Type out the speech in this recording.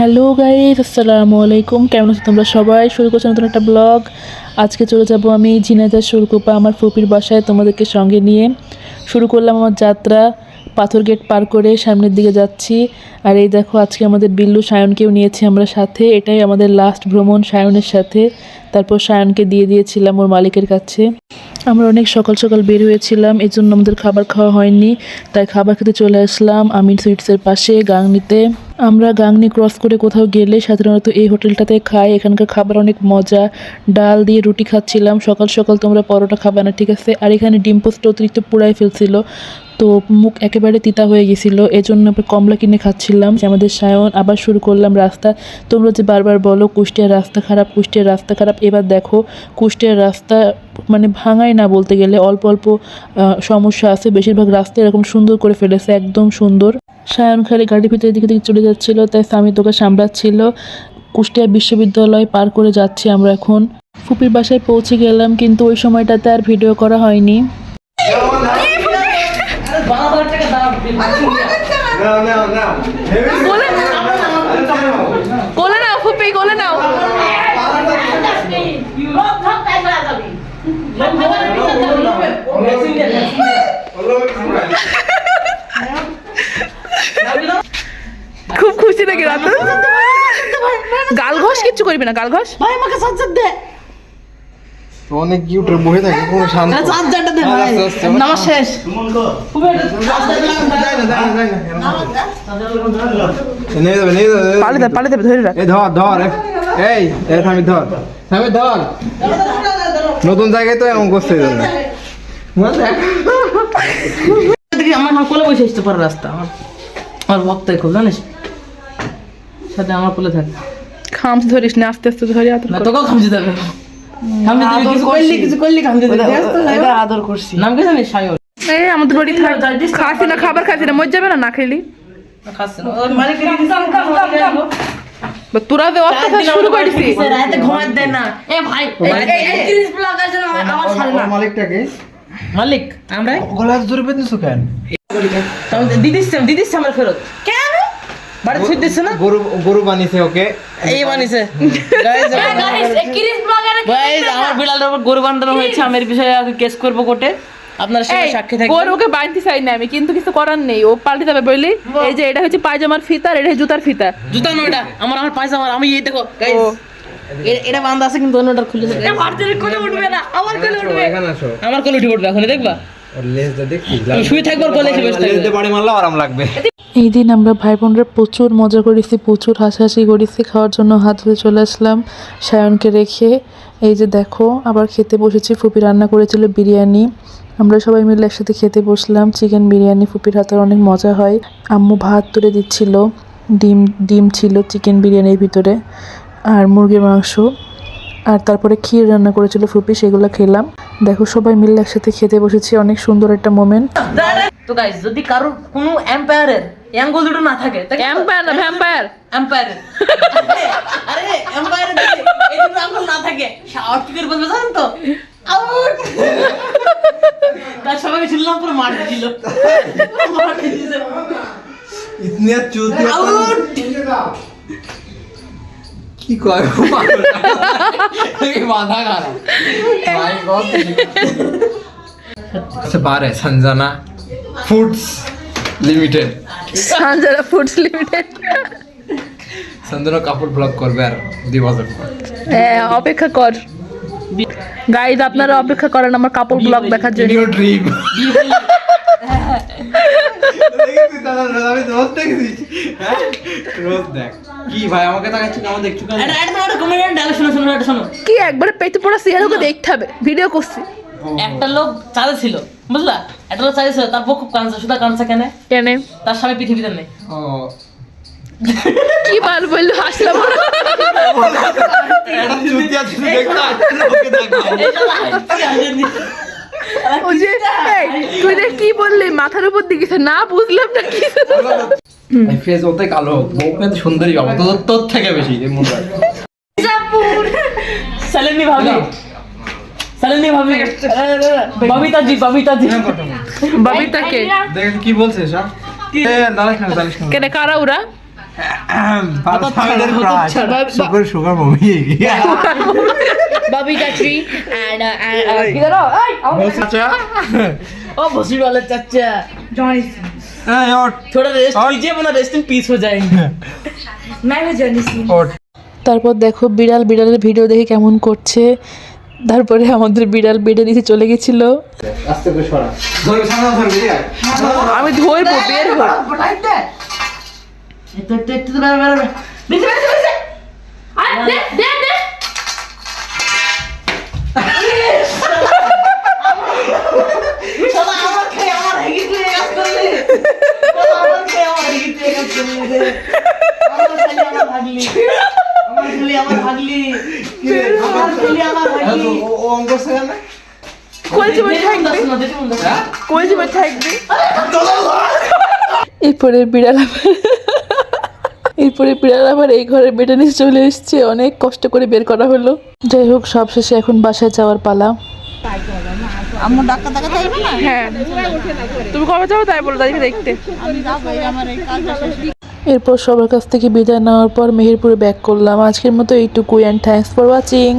Hello guys আসসালামু আলাইকুম। কেমন আছো তোমরা সবাই? শুরু করছ নতুন একটা ব্লগ। আজকে চলে যাব আমি ঝিনাইদার সুরকুপা, আমার ফুপির বাসায় তোমাদেরকে সঙ্গে নিয়ে। শুরু করলাম আমার যাত্রা। পাথর গেট পার করে সামনের দিকে যাচ্ছি। আর এই দেখো, আজকে আমাদের বিল্লু সায়নকেও নিয়েছি আমরা সাথে। এটাই আমাদের লাস্ট ভ্রমণ সায়নের সাথে। তারপর সায়নকে দিয়ে দিয়েছিলাম ওর মালিকের কাছে। আমরা অনেক সকাল সকাল বের হয়েছিলাম, এই জন্য আমাদের খাবার খাওয়া হয়নি। তাই খাবার খেতে চলে আসলাম আমির সুইটসের পাশে, গাংনিতে। আমরা গাংনি ক্রস করে কোথাও গেলে সাধারণত এই হোটেলটাতে খাই। এখানকার খাবার অনেক মজা। ডাল দিয়ে রুটি খাচ্ছিলাম। সকাল সকাল তোমরা পরোটা খাবে না, ঠিক আছে? আর এখানে ডিম পোস্ট অতিরিক্ত পুড়াই ফেলছিল। তো মুখ একেবারে তিতা হয়ে গেছিল। এজন্য কমলা কিনে খাচ্ছিলাম। আমাদের সায়ন আবার শুরু করলাম রাস্তা। তোমরা যে বারবার বলো, কুষ্টিয়ার রাস্তা খারাপ, কুষ্টিয়ার রাস্তা খারাপ, এবার দেখো কুষ্টিয়ার রাস্তা মানে ভাঙাই না বলতে গেলে। অল্প অল্প সমস্যা আছে। বেশিরভাগ রাস্তা এরকম সুন্দর করে ফেলেছে, একদম সুন্দর। সায়ন খালি গাড়ির ভিতরে দিকে দিকে চলে যাচ্ছিল, তাই স্বামী তোকে সামলাচ্ছিল। কুষ্টিয়া বিশ্ববিদ্যালয় পার করে যাচ্ছি আমরা এখন। ফুপির বাসায় পৌঁছে গেলাম, কিন্তু ওই সময়টাতে আর ভিডিও করা হয়নি. কোলে নাও ফুপি কোলে নাও খুব খুশি নাকি রাত গাল ঘষ কিচ্ছু করবি না গাল ঘষ ভাই আমাকে সাজ্জাদ দে অনেক কিউট বসে থাকে কোনো শান্ত। দে ভাই। শেষ। নিয়ে যাবে নিয়ে যাবে পালে দেবে পালে দেবে ধরে রাখ। এই ধর ধর এই এই থামি ধর। থামি ধর। নতুন জায়গায় তো এমন করছে এই জন্য। দেখি। আমার আমার কোলে বসে আসতে পারে রাস্তা আমার আমার ভক্ত খুব জানিস? সাথে আমার কোলে থাকে। খামস ধরিস না আস্তে আস্তে ধরে তোকেও খামচি দেবে আদর করছি। নাম কি জানিস আমাদের বাড়ি খাসি না খাবার খাসি না মজ যাবে না না খেলি। খাচ্ছে না। ওই মালিকের দিদি বা তোরা যে অত্যাচার শুরু করেছিস। রাতে ঘুমাতে দেয় না। এ ভাই ক্রিস ব্লগার জন্য আমার ছাড়ে না। মালিকটাকে? মালিক আমরা? গলা জোরে পেতেছো কেন? দিদিস দিদিস আমার ফেরত। কেন? বাড়ি ছুট দিচ্ছে না? গরু গরু বানিয়েছে ওকে। এই বানিছে গাইস গাইস আমার বিড়ালের উপর গরু বান্ধানো হয়েছে আমি এর বিষয়ে আগে কেস করব কোর্টে। আপনার সাথে সাক্ষী থাকবেন গরুকে বাঁধতে চাই না আমি কিন্তু কিছু করার নেই। ও পাল্টে যাবে বললি এই যে এটা হচ্ছে পায়জামার ফিতা আর এটা হচ্ছে জুতার ফিতা। জুতা নয়টা আমার আমার পায়জামা আমি এই দেখো গাইস এটা বান্ধা আছে কিন্তু অন্যটা খুলেছে কোলে উঠবে না আমার কোলে উঠবে। আমার কোলে উঠবে এখন দেখবা? এই দিন আমরা ভাই বোনরা প্রচুর মজা করেছি প্রচুর হাসাহাসি করেছি খাওয়ার জন্য হাত ধুয়ে চলে আসলাম সায়নকে রেখে। এই যে দেখো আবার খেতে বসেছি ফুপি রান্না করেছিল বিরিয়ানি। আমরা সবাই মিলে একসাথে খেতে বসলাম চিকেন বিরিয়ানি ফুপির হাতের অনেক মজা হয়। আম্মু ভাত তুলে দিচ্ছিল ডিম ডিম ছিল চিকেন বিরিয়ানির ভিতরে আর মুরগির মাংস। আর তারপরে ক্ষীর রান্না করেছিল ফুপি সেগুলো খেলাম। দেখো সবাই মিলে একসাথে খেতে বসেছি অনেক সুন্দর একটা মোমেন্ট তো গাইস যদি কারোর কোনো এম্পায়ারের অ্যাঙ্গল দুটো না থাকে এম্পায়ার না ভ্যাম্পায়ার এম্পায়ার আরে এম্পায়ার এই দুটো আঙ্গুল না থাকে। আউট কি করে বলবে জানেন তো? আউট তার সবাই ছিলাম পুরো মার দিল মার দিল ইতনে চুতি আউট কি কয়? মাথা খারাপ ভাই কত আচ্ছা বারে Sanjana foods limited. Sanjara foods limited. Sanjana কাপড় ব্লগ করবে আর দুই বছর পর। হ্যাঁ অপেক্ষা কর। গাইজ আপনারা অপেক্ষা করেন আমার কাপড় ব্লগ দেখার জন্য। দেখছি রোজ দেখ। কি ভাই আমাকে তাকাচ্ছি কেমন দেখছ কেন এটা এটা একটা কমেন্ট ডালে শোনো শোনো এটা শোনো। কি একবারে পেটে পড়া সিরিয়ালকে দেখতে হবে ভিডিও করছি। একটা লোক চাঁদে ছিল বুঝলা? একটা লোক চাঁদে ছিল তার বউ খুব কাঁদছে শুধু কাঁদছে কেন? কেন? তার স্বামী পৃথিবীতে নেই। ও। কি বল বলল হাসলাম যে তুই কি বললি মাথার উপর দিকে না বুঝলাম না কি। ফেস ওতে কালো হোক সুন্দরী পাবো তোর তোর থেকে বেশি মনে হয় ভাবি। সালেমি ভাবি। ববিতা জি ববিতা জি ববিতা কে? দেখ কি বলছে সব কি? ও বসিবালের চাচা। Johnny এই ওঠ थोड़ा रेस्ट कीजिए वरना रेस्ट इन पीस हो जाएंगे मैं हूँ Johnny Singh ওঠ তারপর দেখো বিড়াল বিড়ালের ভিডিও দেখে কেমন করছে তারপরে আমাদের বিড়াল বেডে নিচে চলে গেছিল আস্তে করে সরা ধরবে সামনে ধরবে ঠিক আছে আমি ধরবো বের হো এরপরে বিড়াল আবার এরপরে বিড়াল আবার এই ঘরে বেডে নিচে চলে এসছে। অনেক কষ্ট করে বের করা হলো। যাই হোক সব শেষে এখন বাসায় যাওয়ার পালা। হ্যাঁ। তুমি কবে যাব? তাই বলো তাদেরকে দেখতে। এরপর সবার কাছ থেকে বিদায় নেওয়ার পর মেহেরপুরে ব্যাক করলাম। আজকের মতো এইটুকুই অ্যান্ড থ্যাংকস ফর ওয়াচিং